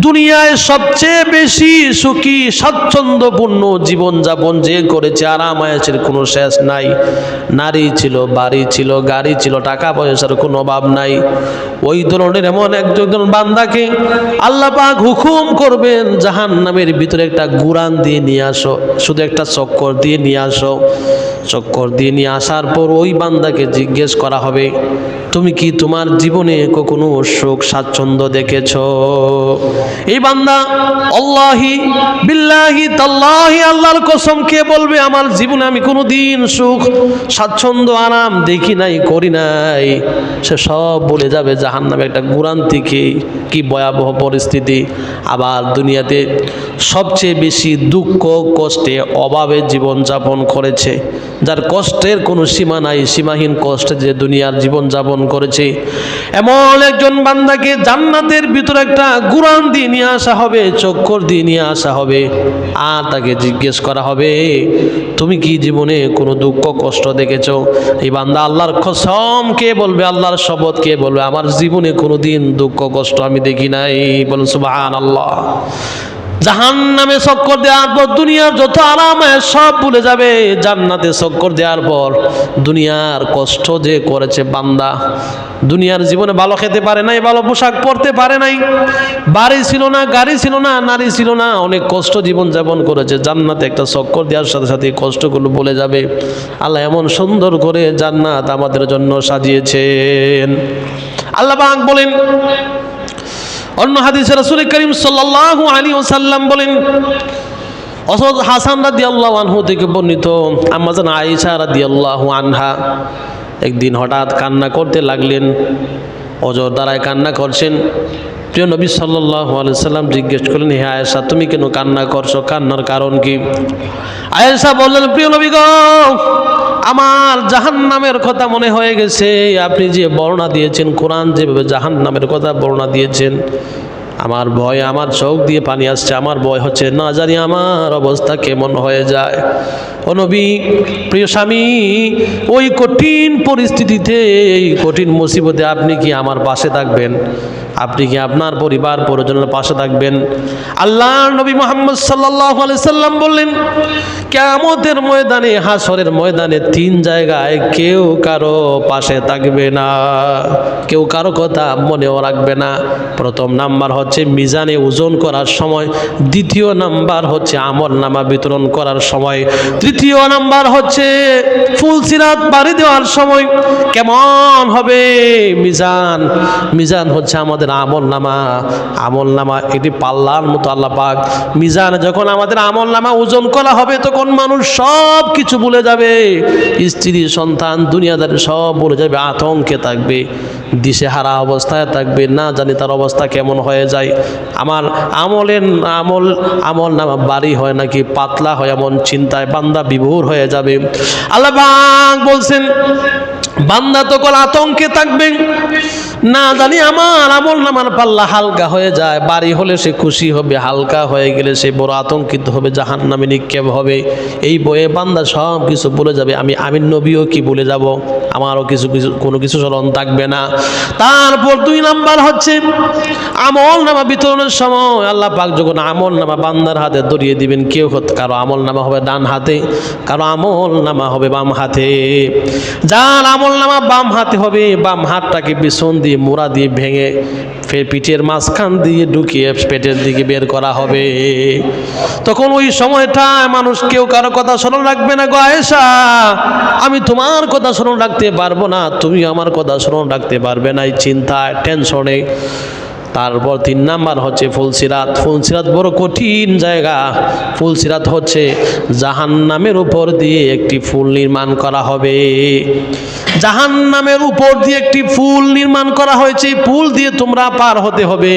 দুনিয়ায় সবচেয়ে বেশি সুখী, স্বাচ্ছন্দ্যপূর্ণ জীবনযাপন যে করেছে আরাম আয়াসের কোনো শেষ নাই। নারী ছিল, বাড়ি ছিল, গাড়ি ছিল, টাকা পয়সার কোনো অভাব নাই। ওই ধরনের এমন একজন বান্দাকে আল্লাহ পাক হুকুম করবেন জাহান নামের ভিতরে একটা গুরান দিয়ে নিয়ে আসো, শুধু একটা চক্কর দিয়ে নিয়ে আসো। চক্কর দিয়ে নিয়ে আসার পর ওই বান্দাকে জিজ্ঞেস করা হবে, তুমি কি তোমার জীবনে কখনো সুখ, স্বাচ্ছন্দ্য দেখেছ? এই বান্দা, আল্লাহি বিল্লাহি, তাল্লাহি, আল্লাহর কসম, কে বলবে আমার জীবনে আমি কোনো দিন সুখ, স্বাচ্ছন্দ্য, আরাম দেখি নাই, করি নাই? সে সব বলে যাবে জাহান নামে একটা গুরান থেকে কি ভয়াবহ পরিস্থিতি। আবার দুনিয়াতে সবচেয়ে বেশি দুঃখ, কষ্টে অভাবে জীবনযাপন করেছে, যার কষ্টের কোনো সীমা নাই, সীমাহীন কষ্টে যে দুনিয়ার জীবনযাপন করেছে। এমন একজন বান্দাকে জান্নাতের ভিতরে একটা গুরান দিয়ে নিয়ে আসা হবে, চক্কর দিয়ে নিয়ে আসা হবে। আর তাকে জিজ্ঞেস করা হবে, তুমি কি জীবনে কোনো দুঃখ, কষ্ট দেখেছ? এই বান্দা আল্লাহর কসম কে বলবে, আল্লাহর শপথ কে বলবে? আমার জীবনে কোনো দিন দুঃখ, কষ্ট আমি দেখি নাই। বলুন সুবাহ আল্লাহ জাহান নামে চক্কর দেওয়ার পর, দুনিয়ার যত আরাম সব ভুলে যাবে। জান্নাতে চক্কর দেওয়ার পর, দুনিয়ার কষ্ট যে করেছে বান্দা, দুনিয়ার জীবনে ভালো খেতে পারে নাই, ভালো পোশাক পরতে পারে নাই। বাড়ি ছিল না, গাড়ি ছিল না, নারী ছিল না, অনেক কষ্ট জীবন যাপন করেছে। জান্নাতে একটা চক্কর দেওয়ার সাথে সাথে কষ্টগুলো বলে যাবে। আল্লাহ এমন সুন্দর করে জান্নাত আমাদের জন্য সাজিয়েছেন। আল্লাহ বলেন অন্য হাদিসে রাসূল করিম সাল্লাল্লাহু আলাইহি ওয়াসাল্লাম বলেন অসদ হাসান রাদিয়াল্লাহু আনহু থেকে বর্ণিত আম্মাজান আয়েশা রাদিয়াল্লাহু আনহা একদিন হঠাৎ কান্না করতে লাগলেন, অজর দ্বারায় কান্না করছেন। প্রিয় নবী আলাইহি সাল্লাম জিজ্ঞেস করলেন, হে আয়েশা, তুমি কেন কান্না করছ? কান্নার কারণ কি? আয়েশা বললেন, প্রিয় নবী গো আমার জাহান নামের কথা মনে হয়ে গেছে। আপনি যে বর্ণনা দিয়েছেন, কোরআন যেভাবে জাহান নামের কথা বর্ণনা দিয়েছেন, আমার ভয়, আমার চোখ দিয়ে পানি আসছে, আমার ভয় হচ্ছে, না জানি আমার অবস্থা কেমন হয়ে যায়। ও নবী, প্রিয় স্বামী, ওই কঠিন পরিস্থিতিতে, এই কঠিন মুসিবতে আপনি কি আমার পাশে থাকবেন? আপনি কি আপনার পরিবার পরিজনের পাশে থাকবেন? আল্লাহ নবী মোহাম্মদ সাল্লাহ সাল্লাম বললেন কেমতের ময়দানে হাসরের ময়দানে তিন জায়গায় কেউ কারও পাশে থাকবে না, কেউ কারও কথা মনেও রাখবে না। প্রথম নাম্বার হচ্ছে মিজানে ওজন করার সময়, দ্বিতীয় নাম্বার হচ্ছে আমল নামা বিতরণ করার সময়, তৃতীয় নাম্বার হচ্ছে ফুল সিরাত বাড়ি দেওয়ার সময়। কেমন হবে মিজান? মিজান হচ্ছে আমাদের আমল নামা আমল নামা, এটি পাল্লার মতো আল্লাহ পাক। মিজান যখন আমাদের আমল নামা ওজন করা হবে, তখন মানুষ সব কিছু ভুলে যাবে। স্ত্রী, সন্তান, দুনিয়াদারি সব ভুলে যাবে, আতঙ্কে থাকবে, দিশে হারা অবস্থায় থাকবে, না জানি তার অবস্থা কেমন হয়ে যায়। আমার আমলের আমল আমল নামা বাড়ি হয় নাকি পাতলা হয়, এমন চিন্তায় বান্দা বিভোর হয়ে যাবে। আল্লাপাক বলছেন বান্দা তখন আতঙ্কে থাকবে। না জানি আমার আমল নামার পাল্লা হালকা হয়ে যায়, বাড়ি হলে সে খুশি হবে, হালকা হয়ে গেলে সে বড় আতঙ্কিত হবে জাহান নামে নিক্ষেপ হবে। এই বয়ে বান্দা সব কিছু বলে যাবে, আমি আমি নবীও কি বলে যাব? আমারও কিছু কিছু, কোনো কিছু স্মরণ থাকবে না। তারপর দুই নাম্বার হচ্ছে, আমল নামা বিতরণের সময় আল্লাহ পাক যখন আমল নামা বান্দার হাতে ধরিয়ে দিবেন, কেউ কারও আমল নামা হবে ডান হাতে, কারও আমল নামা হবে বাম হাতে। যার আমল নামা বাম হাতে হবে, বাম হাতটাকে পিছন দিয়ে মোড়া দিয়ে ভেঙে ফের পিঠের মাঝখান দিয়ে ঢুকিয়ে পেটের দিকে বের করা হবে। তখন ওই সময়টা মানুষ কেউ কারও কথা স্মরণ রাখবে না, গো আয়েশা, আমি তোমার কথা স্মরণ রাখতে পারব না, তুমি আমার কথা স্মরণ রাখতে পারবে না। এই চিন্তায় টেনশনে তারপর তিন নাম্বার হচ্ছে ফুলসিরাত। ফুলসিরাত বড় কঠিন জায়গা। ফুলসিরাত হচ্ছে জাহান নামের উপর দিয়ে একটি ফুল নির্মাণ করা হবে। জাহান নামের উপর দিয়ে একটি ফুল নির্মাণ করা হয়েছে। ফুল দিয়ে তোমরা পার হতে হবে।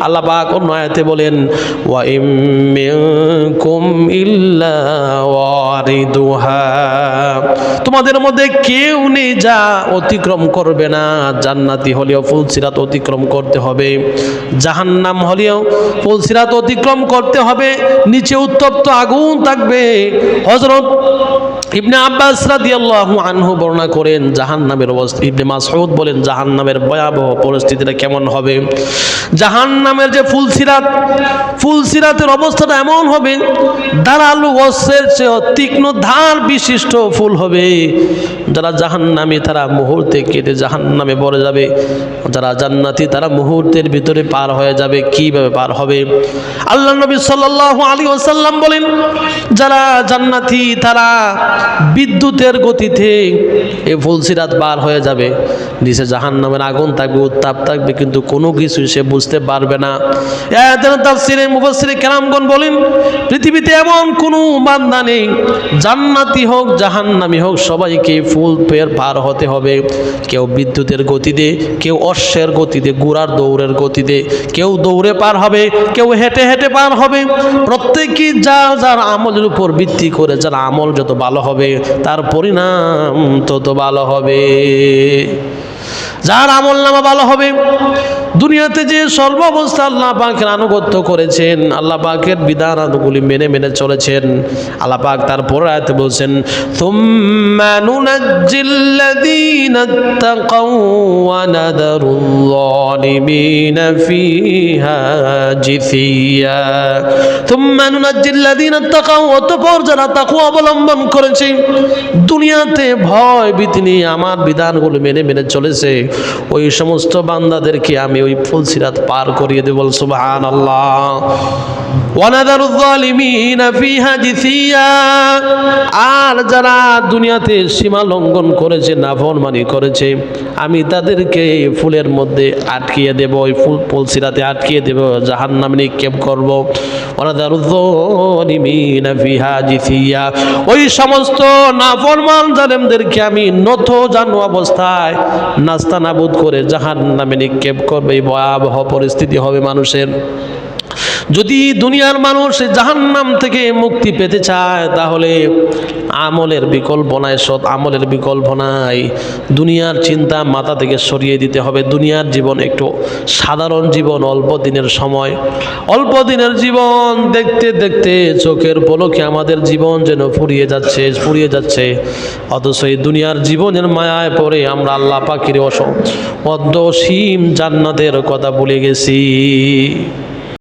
আল্লাহ পাক অন্য আয়াতে বলেন তোমাদের মধ্যে কেউ নেই যা অতিক্রম করবে না। জান্নাতি হলেও ফুলসিরাত অতিক্রম করতে হবে। জাহান্নাম হলেও পুলসিরাত অতিক্রম করতে হবে, নিচে উত্তপ্ত আগুন থাকবে। হজরত ইবনে আব্বাস আনহু বর্ণনা করেন, জাহান্নামের অবস্থা, ইবনে মাসউদ বলেন, জাহান্নামের ভয়াবহ পরিস্থিতিটা কেমন হবে? জাহান্নামের যে ফুলসিরাত, ফুলসিরাতের অবস্থাটা এমন হবে ধারালু অস্ত্রের চেয়ে তীক্ষ্ণ ধার বিশিষ্ট ফুল হবে। যারা জাহান্নামী, তারা মুহূর্তে কেটে জাহান্নামে পড়ে যাবে। যারা জান্নাতি, তারা মুহূর্তের ভিতরে পার হয়ে যাবে। কীভাবে পার হবে? আল্লাহ নবী সাল্লাল্লাহু আলী ওয়াসাল্লাম বলেন, যারা জান্নাতি, তারা বিদ্যুতের গতিতে এই ফুলসিরাত পার হয়ে যাবে। নিচে জাহান্নামের আগুন থাকবে, উত্তাপ থাকবে, কিন্তু কোনো কিছু সে বুঝতে পারবে না। বলেন, পৃথিবীতে এমন কোনো বান্দা নেই, জান্নাতি হোক, জাহান্নামি হোক, সবাইকে ফুল পের পার হতে হবে। কেউ বিদ্যুতের গতিতে, কেউ অশ্বের গতিতে, গুড়ার দৌড়ের গতিতে। কেউ দৌড়ে পার হবে, কেউ হেঁটে হেঁটে পার হবে। প্রত্যেকেই যা যার আমলের উপর ভিত্তি করে, যার আমল যত ভালো হবে, তার পরিণাম তত ভালো হবে। যার আমল নামা ভালো হবে। দুনিয়াতে যে সর্বাবস্থা আল্লাহ পাকের আনুগত্য করেছেন, আল্লাহ পাকের বিধান আনুগুলি মেনে মেনে চলেছেন। আল্লাহ পাক তারপর আয়াতে বলছেন অতঃপর অবলম্বন করেছে, দুনিয়াতে ভয় ভীতি আমার বিধানগুলো মেনে মেনে চলেছে। ওই সমস্ত বান্দাদেরকে আমি ওই ফুলসিরাত পার করিয়ে দেব সুবাহ আল্লাহ আর যারা দুনিয়াতে সীমা লঙ্ঘন করেছে, নাফরমানি করেছে, আমি তাদেরকে ফুলের মধ্যে আটকিয়ে দেব ওই ফুল ফুলসিরাতে আটকিয়ে দেব জাহান নামে নিক্ষেপ করব। ওই সমস্ত নাফরমান জালেমদেরকে আমি নত জানু অবস্থায় নাস্তা নাবুদ করে জাহান নামে নিক্ষেপ করবে। ভয়াবহ পরিস্থিতি হবে মানুষের। যদি দুনিয়ার মানুষ জাহান্নাম থেকে মুক্তি পেতে চায়, তাহলে আমলের বিকল্প নাই, সৎ আমলের বিকল্প নাই। দুনিয়ার চিন্তা মাথা থেকে সরিয়ে দিতে হবে। দুনিয়ার জীবন একটু সাধারণ জীবন, অল্প দিনের সময়। অল্প দিনের জীবন দেখতে দেখতে চোখের পলকে আমাদের জীবন যেন ফুরিয়ে যাচ্ছে ফুরিয়ে যাচ্ছে। অথচ এই দুনিয়ার জীবনের মায়ায় পড়ে আমরা আল্লাহ পাখির অস অদ্যসীম জান্নাতের কথা ভুলে গেছি।